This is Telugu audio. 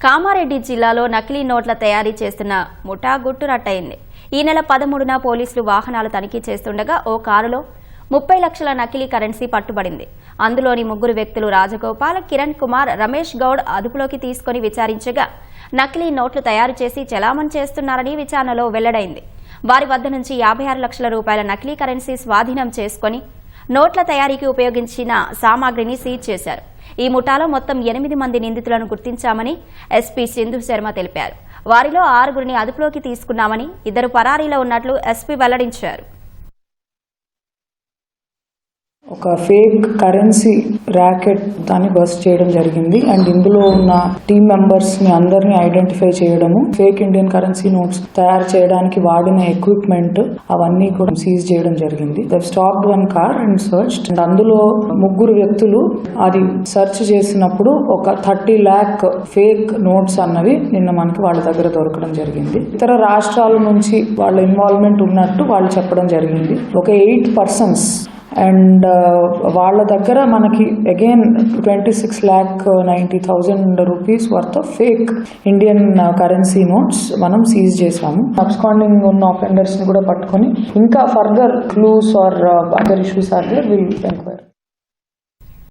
కామారెడ్డి జిల్లాలో నకిలీ నోట్ల తయారీ చేస్తున్న ముఠా గుట్టురట్టయింది ఈ నెల పదమూడున పోలీసులు వాహనాలు తనిఖీ చేస్తుండగా ఓ కారులో ముప్పై లక్షల నకిలీ కరెన్సీ పట్టుబడింది. అందులోని ముగ్గురు వ్యక్తులు రాజగోపాల్ కిరణ్ కుమార్ రమేష్ గౌడ్ అదుపులోకి తీసుకుని విచారించగా నకిలీ నోట్లు తయారు చేసి చలామణి చేస్తున్నారని విచారణలో వెల్లడైంది. వారి వద్ద నుంచి యాభై ఆరు లక్షల రూపాయల నకిలీ కరెన్సీ స్వాధీనం చేసుకుని నోట్ల తయారీకి ఉపయోగించిన సామాగ్రిని సీజ్ చేశారు. ఈ ముఠాలో మొత్తం ఎనిమిది మంది నిందితులను గుర్తించామని ఎస్పీ సింధు శర్మ తెలిపారు. వారిలో ఆరుగురిని అదుపులోకి తీసుకున్నామని ఇద్దరు పరారీలో ఉన్నట్లు ఎస్పీ వెల్లడించారు. ఒక ఫేక్ కరెన్సీ ర్యాకెట్ దాన్ని బస్ట్ చేయడం జరిగింది. అండ్ ఇందులో ఉన్న టీం మెంబర్స్ని అందరినీ ఐడెంటిఫై చేయడము ఫేక్ ఇండియన్ కరెన్సీ నోట్స్ తయారు చేయడానికి వాడిన ఎక్విప్మెంట్ అవన్నీ కూడా సీజ్ చేయడం జరిగింది. Stop one car and search and అందులో ముగ్గురు వ్యక్తులు అది సెర్చ్ చేసినప్పుడు ఒక థర్టీ ల్యాక్ ఫేక్ నోట్స్ అన్నవి నిన్న మనకి వాళ్ళ దగ్గర దొరకడం జరిగింది. ఇతర రాష్ట్రాల నుంచి వాళ్ళ ఇన్వాల్వ్మెంట్ ఉన్నట్టు వాళ్ళు చెప్పడం జరిగింది. ఒక ఎయిట్ పర్సన్స్ అండ్ వాళ్ళ దగ్గర మనకి again twenty six lakh ninety thousand rupees worth of fake Indian currency notes మనం సీజ్ చేసాము అబ్స్కాండింగ్ ఉన్న ఆఫెండర్స్ని కూడా పట్టుకొని ఇంకా further clues or other issues or there will enquiry